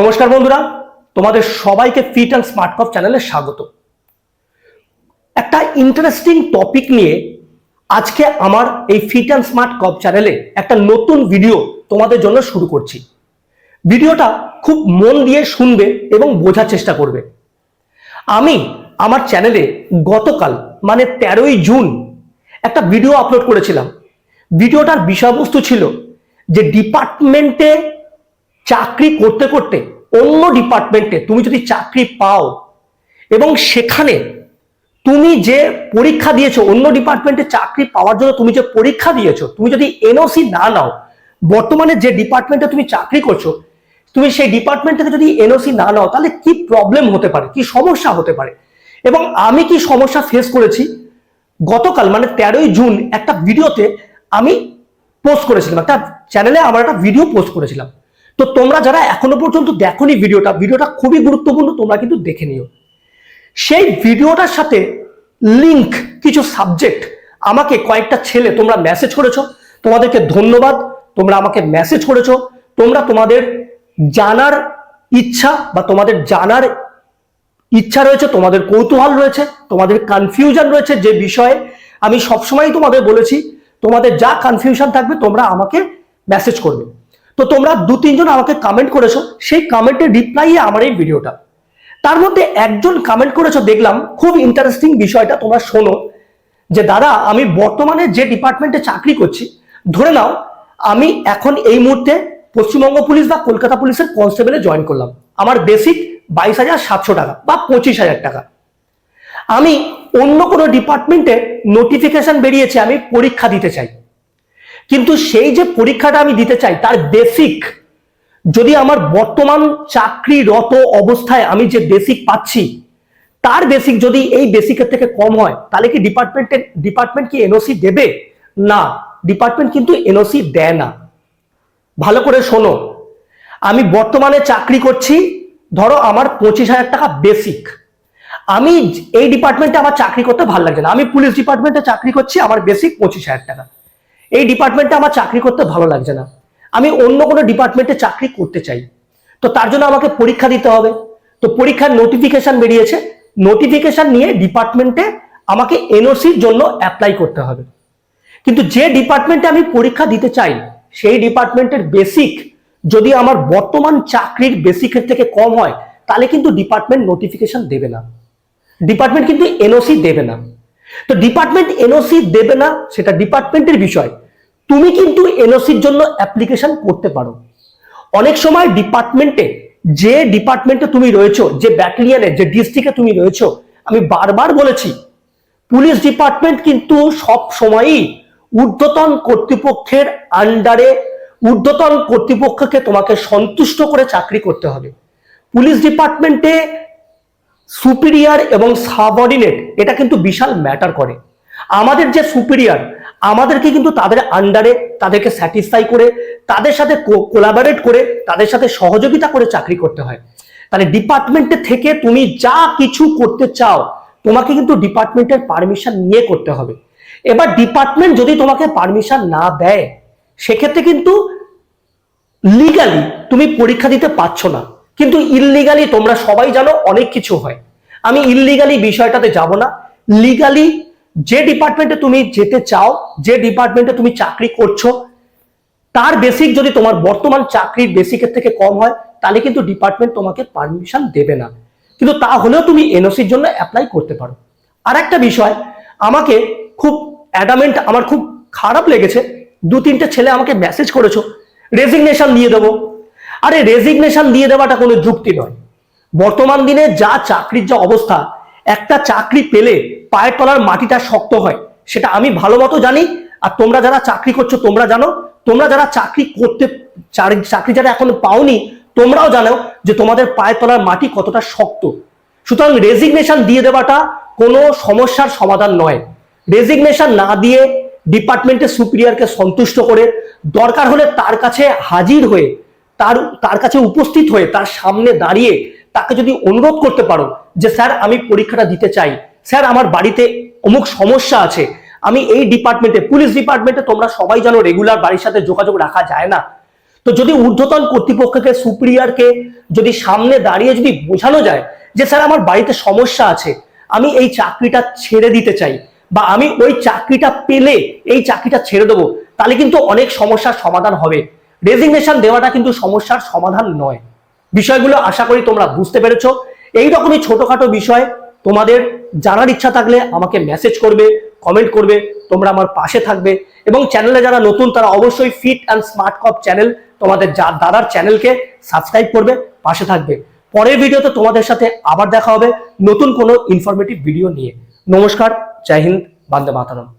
নমস্কার বন্ধুরা, তোমাদের সবাইকে ফিট অ্যান্ড স্মার্ট কপ চ্যানেলে স্বাগত। একটা ইন্টারেস্টিং টপিক নিয়ে আজকে আমার এই ফিট অ্যান্ড স্মার্ট কপ চ্যানেলে একটা নতুন ভিডিও তোমাদের জন্য শুরু করছি। ভিডিওটা খুব মন দিয়ে শুনবে এবং বোঝার চেষ্টা করবে। আমি আমার চ্যানেলে গতকাল মানে তেরোই জুন, একটা ভিডিও আপলোড করেছিলাম। ভিডিওটার বিষয়বস্তু ছিল যে ডিপার্টমেন্টে চাকরি করতে করতে অন্য ডিপার্টমেন্টে তুমি যদি চাকরি পাও এবং সেখানে তুমি যে পরীক্ষা দিয়েছ, অন্য ডিপার্টমেন্টে চাকরি পাওয়ার জন্য তুমি যে পরীক্ষা দিয়েছ, তুমি যদি এনওসি না নাও, বর্তমানে যে ডিপার্টমেন্টে তুমি চাকরি করছ, তুমি সেই ডিপার্টমেন্ট থেকে যদি এনওসি না নাও, তাহলে কি প্রবলেম হতে পারে? কি সমস্যা হতে পারে? এবং আমি কি সমস্যা ফেস করেছি? গতকাল মানে তেরোই জুন, একটা ভিডিওতে আমি পোস্ট করেছিলাম। একটা চ্যানেলে আমার একটা ভিডিও পোস্ট করেছিলাম। তো তোমরা যারা এখনও পর্যন্ত দেখোনি ভিডিওটা ভিডিওটা খুবই গুরুত্বপূর্ণ, তোমরা কিন্তু দেখে নিও। সেই ভিডিওটার সাথে লিংক কিছু সাবজেক্ট আমাকে কয়েকটা ছেলে তোমরা মেসেজ করেছ, তোমাদেরকে ধন্যবাদ, তোমরা আমাকে মেসেজ করেছ, তোমরা তোমাদের জানার ইচ্ছা বা তোমাদের জানার ইচ্ছা রয়েছে, তোমাদের কৌতূহল রয়েছে, তোমাদের কনফিউশন রয়েছে যে বিষয়ে আমি সবসময় তোমাদের বলেছি, তোমাদের যা কনফিউশন থাকবে তোমরা আমাকে মেসেজ করবে। তো তোমরা দু তিনজন আমাকে কমেন্ট করেছ, সেই কমেন্টের রিপ্লাইয়ে আমার এই ভিডিওটা তার মধ্যে একজন কমেন্ট করেছ, দেখলাম খুব ইন্টারেস্টিং বিষয়টা, তোমরা শোনো, যে দাদা, আমি বর্তমানে যে ডিপার্টমেন্টে চাকরি করছি, ধরে নাও, আমি এখন এই মুহূর্তে পশ্চিমবঙ্গ পুলিশ বা কলকাতা পুলিশের কনস্টেবলে জয়েন করলাম। আমার বেসিক বাইশ হাজার সাতশো টাকা বা পঁচিশ হাজার টাকা। আমি অন্য কোনো ডিপার্টমেন্টে নোটিফিকেশন বেরিয়েছে, আমি পরীক্ষা দিতে চাই। কিন্তু সেই যে পরীক্ষাটা আমি দিতে চাই, তার বেসিক যদি আমার বর্তমান চাকরিরত অবস্থায় আমি যে বেসিক পাচ্ছি, তার বেসিক যদি এই বেসিকের থেকে কম হয়, তাহলে কি ডিপার্টমেন্টের ডিপার্টমেন্ট কি এনওসি দেবে? না ডিপার্টমেন্ট কিন্তু এনওসি দেয় না। ভালো করে শোনো, আমি বর্তমানে চাকরি করছি, ধরো আমার পঁচিশ হাজার টাকা বেসিক আমি এই ডিপার্টমেন্টে আমার চাকরি করতে ভালো লাগছে না, আমি পুলিশ ডিপার্টমেন্টে চাকরি করছি, আমার বেসিক পঁচিশ হাজার টাকা। এই ডিপার্টমেন্টে আমার চাকরি করতে ভালো লাগছে না। আমি অন্য কোনো ডিপার্টমেন্টে চাকরি করতে চাই। তো তার জন্য আমাকে পরীক্ষা দিতে হবে। তো পরীক্ষার নোটিফিকেশন বেরিয়েছে। নোটিফিকেশন নিয়ে ডিপার্টমেন্টে আমাকে এনওসির জন্য অ্যাপ্লাই করতে হবে। কিন্তু যে ডিপার্টমেন্টে আমি পরীক্ষা দিতে চাই, সেই ডিপার্টমেন্টের বেসিক যদি আমার বর্তমান চাকরির বেসিকের থেকে কম হয়, তাহলে কিন্তু ডিপার্টমেন্ট নোটিফিকেশন দেবে না। ডিপার্টমেন্ট কিন্তু এনওসি দেবে না। তো ডিপার্টমেন্ট এনওসি দেবে না, সেটা ডিপার্টমেন্টের বিষয়। তুমি কিন্তু এনওসির জন্য অ্যাপ্লিকেশন করতে পারো। অনেক সময় ডিপার্টমেন্টে যে ডিপার্টমেন্টে তুমি রয়েছো, যে ব্যাটালিয়নে যে ডিস্ট্রিক্টে তুমি রয়েছো, আমি বারবার বলেছি পুলিশ ডিপার্টমেন্ট কিন্তু সব সময়ই ঊর্ধ্বতন কর্তৃপক্ষের আন্ডারে ঊর্ধ্বতন কর্তৃপক্ষকে তোমাকে সন্তুষ্ট করে চাকরি করতে হবে। পুলিশ ডিপার্টমেন্টে সুপিরিয়ার এবং সাবঅর্ডিনেট এটা কিন্তু বিশাল ম্যাটার করে। আমাদের যে সুপিরিয়ার আমাদেরকে কিন্তু তাদের আন্ডারে তাদেরকে স্যাটিসফাই করে, তাদের সাথে কোলাবারেট করে, তাদের সাথে সহযোগিতা করে চাকরি করতে হয়। তাহলে ডিপার্টমেন্টে থেকে তুমি যা কিছু করতে চাও, তোমাকে কিন্তু ডিপার্টমেন্টের পারমিশন নিয়ে করতে হবে। এবার ডিপার্টমেন্ট যদি তোমাকে পারমিশন না দেয়, সেক্ষেত্রে কিন্তু লিগালি তুমি পরীক্ষা দিতে পারছ না। কিন্তু ইললিগালি তোমরা সবাই জানো অনেক কিছু হয়। আমি ইললিগালি বিষয়টাতে যাব না। লিগালি যে ডিপার্টমেন্টে তুমি যেতে চাও, যে ডিপার্টমেন্টে তুমি চাকরি করছ, তার বেসিক যদি তোমার বর্তমান চাকরির বেসিকের থেকে কম হয়, তাহলে কিন্তু ডিপার্টমেন্ট তোমাকে পারমিশন দেবে না। কিন্তু তা হলেও তুমি এনওসির জন্য অ্যাপ্লাই করতে পারো। আর একটা বিষয়, আমাকে খুব অ্যাডামেন্ট আমার খুব খারাপ লেগেছে, দু তিনটে ছেলে আমাকে মেসেজ করেছ রেজিগনেশন দিয়ে দেবো। আরে রেজিগনেশন দিয়ে দেওয়াটা কোনো যুক্তি নয়। বর্তমান দিনে যা চাকরির যা অবস্থা একটা চাকরি পেলে পায়ের তলার মাটিটা শক্ত হয়, সেটা আমি ভালো মতো জানি। আর তোমরা যারা চাকরি করছ, তোমরা জানো, তোমরা যারা চাকরি করতে চাকরি যারা এখন পাওনি, তোমরাও জানো যে তোমাদের পায়ের তলার মাটি কতটা শক্ত। সুতরাং রেজিগনেশন দিয়ে দেওয়াটা কোনো সমস্যার সমাধান নয়। রেজিগনেশন না দিয়ে ডিপার্টমেন্টের সুপিরিয়রকে সন্তুষ্ট করে দরকার হলে তার কাছে হাজির হয়ে, তার তার কাছে উপস্থিত হয়ে, তার সামনে দাঁড়িয়ে তাকে যদি অনুরোধ করতে পারো যে স্যার, আমি পরীক্ষাটা দিতে চাই। স্যার, আমার বাড়িতে অমুক সমস্যা আছে। আমি এই ডিপার্টমেন্টে পুলিশ ডিপার্টমেন্টে তোমরা সবাই জানো রেগুলার বাড়ির সাথে যোগাযোগ রাখা যায় না। তো যদি ঊর্ধ্বতন কর্তৃপক্ষকে সুপ্রিয়ারকে যদি সামনে দাঁড়িয়ে যদি বোঝানো যায় যে, স্যার, আমার বাড়িতে সমস্যা আছে, আমি এই চাকরিটা ছেড়ে দিতে চাই বা আমি ওই চাকরিটা পেলে এই চাকরিটা ছেড়ে দেবো, তাহলে কিন্তু অনেক সমস্যার সমাধান হবে। রেজিগনেশন দেওয়াটা কিন্তু সমস্যার সমাধান নয়। বিষয়গুলো আশা করি তোমরা বুঝতে পেরেছ। এই রকমই ছোটখাটো বিষয় তোমাদের জানার ইচ্ছা থাকলে আমাকে মেসেজ করবে কমেন্ট করবে, তোমরা আমার পাশে থাকবে এবং চ্যানেলে যারা নতুন তারা অবশ্যই fit and smart cop channel তোমাদের যা- দাদার চ্যানেলকে সাবস্ক্রাইব করবে, পাশে থাকবে। পরের ভিডিওতে তোমাদের সাথে আবার দেখা হবে নতুন কোনো ইনফরমেটিভ ভিডিও নিয়ে। নমস্কার, জয় হিন্দ, বান্দে মাতারম।